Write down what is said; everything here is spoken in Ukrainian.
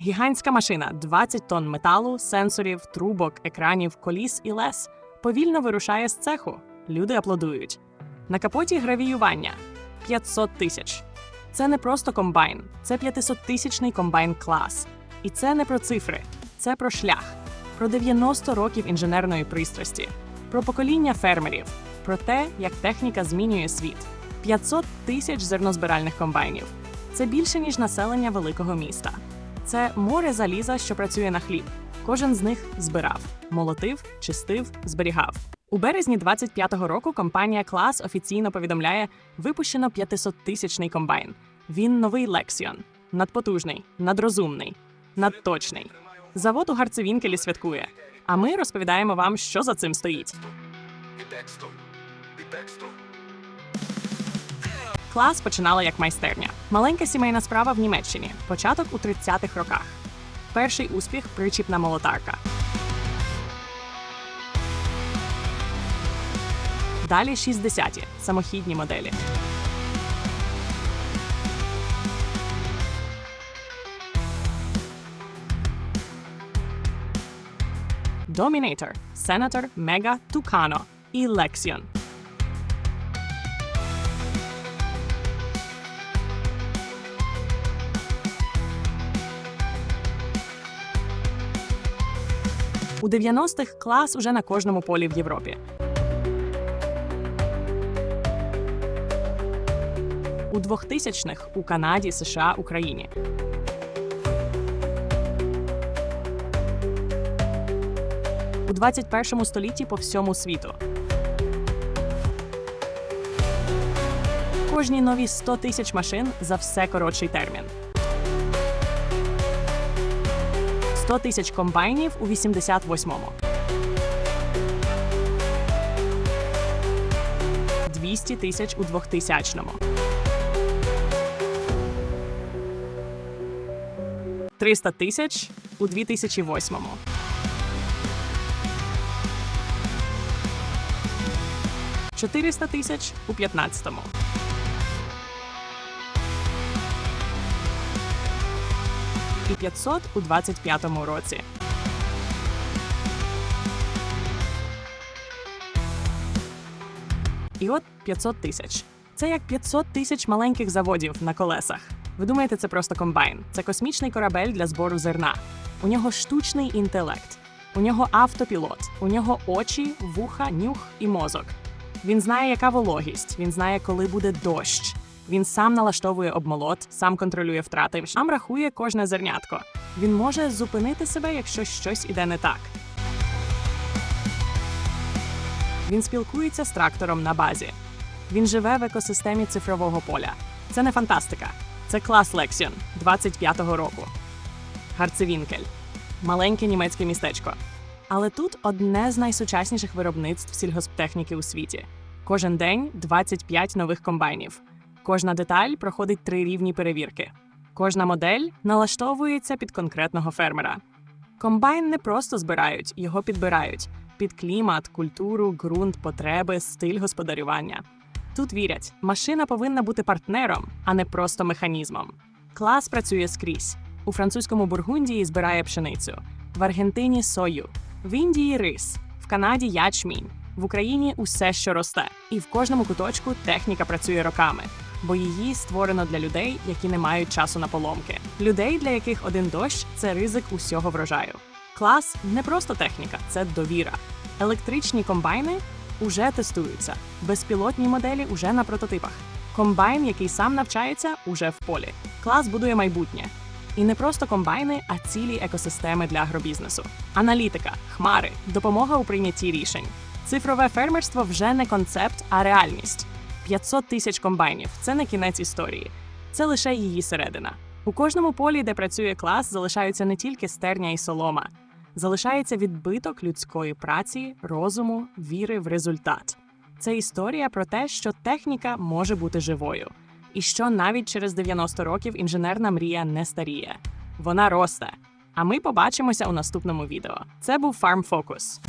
Гігантська машина 20 тонн металу, сенсорів, трубок, екранів, коліс і лес повільно вирушає з цеху. Люди аплодують. На капоті гравіювання 500 тисяч. Це не просто комбайн, це 500-тисячний комбайн клас. І це не про цифри, це про шлях, про 90 років інженерної пристрасті, про покоління фермерів, про те, як техніка змінює світ. 500 тисяч зернозбиральних комбайнів. Це більше ніж населення великого міста. Це море заліза, що працює на хліб. Кожен з них збирав, молотив, чистив, зберігав. У березні 25-го року компанія Клас офіційно повідомляє, випущено 500-тисячний комбайн. Він новий Lexion. надпотужний, надрозумний, надточний. Завод у Гарцевінкелі святкує. А ми розповідаємо вам, що за цим стоїть. Клас починала як майстерня. Маленька сімейна справа в Німеччині. Початок у 30-х роках. Перший успіх причіпна молотарка. Далі 60-ті самохідні моделі. Dominator, Senator, Mega, Tucano і Lexion. У 90-х клас уже на кожному полі в Європі. У 2000-х у Канаді, США, Україні. У 21 столітті по всьому світу. Кожні нові 100 тисяч машин за все коротший термін. 100 тисяч комбайнів у 88-му. 200 тисяч у 2000-му. 300 тисяч у 2008-му. Чотириста тисяч у 15-му. І 500 у 25-му році. І от 500 тисяч. Це як 500 тисяч маленьких заводів на колесах. Ви думаєте, це просто комбайн? Це космічний корабель для збору зерна. У нього штучний інтелект, у нього автопілот, у нього очі, вуха, нюх і мозок. Він знає, яка вологість, він знає, коли буде дощ. Він сам налаштовує обмолот, сам контролює втрати, сам рахує кожне зернятко. Він може зупинити себе, якщо щось іде не так. Він спілкується з трактором на базі. Він живе в екосистемі цифрового поля. Це не фантастика. Це клас Lexion 25-го року. Гарцевінкель маленьке німецьке містечко. Але тут одне з найсучасніших виробництв сільгосптехніки у світі. Кожен день 25 нових комбайнів. Кожна деталь проходить три рівні перевірки. Кожна модель налаштовується під конкретного фермера. Комбайн не просто збирають, його підбирають під клімат, культуру, ґрунт, потреби, стиль господарювання. Тут вірять, машина повинна бути партнером, а не просто механізмом. Клас працює скрізь. У французькому Бургундії збирає пшеницю, в Аргентині сою, в Індії рис, в Канаді ячмінь, в Україні усе, що росте. І в кожному куточку техніка працює роками, бо її створено для людей, які не мають часу на поломки. Людей, для яких один дощ це ризик усього врожаю. Клас не просто техніка, це довіра. Електричні комбайни уже тестуються, безпілотні моделі уже на прототипах. Комбайн, який сам навчається, уже в полі. Клас будує майбутнє. І не просто комбайни, а цілі екосистеми для агробізнесу. Аналітика, хмари, допомога у прийнятті рішень. Цифрове фермерство вже не концепт, а реальність. 500 тисяч комбайнів це не кінець історії, це лише її середина. У кожному полі, де працює клас, залишаються не тільки стерня і солома, залишається відбиток людської праці, розуму, віри в результат. Це історія про те, що техніка може бути живою, і що навіть через 90 років інженерна мрія не старіє. Вона росте. А ми побачимося у наступному відео. Це був Farm Focus.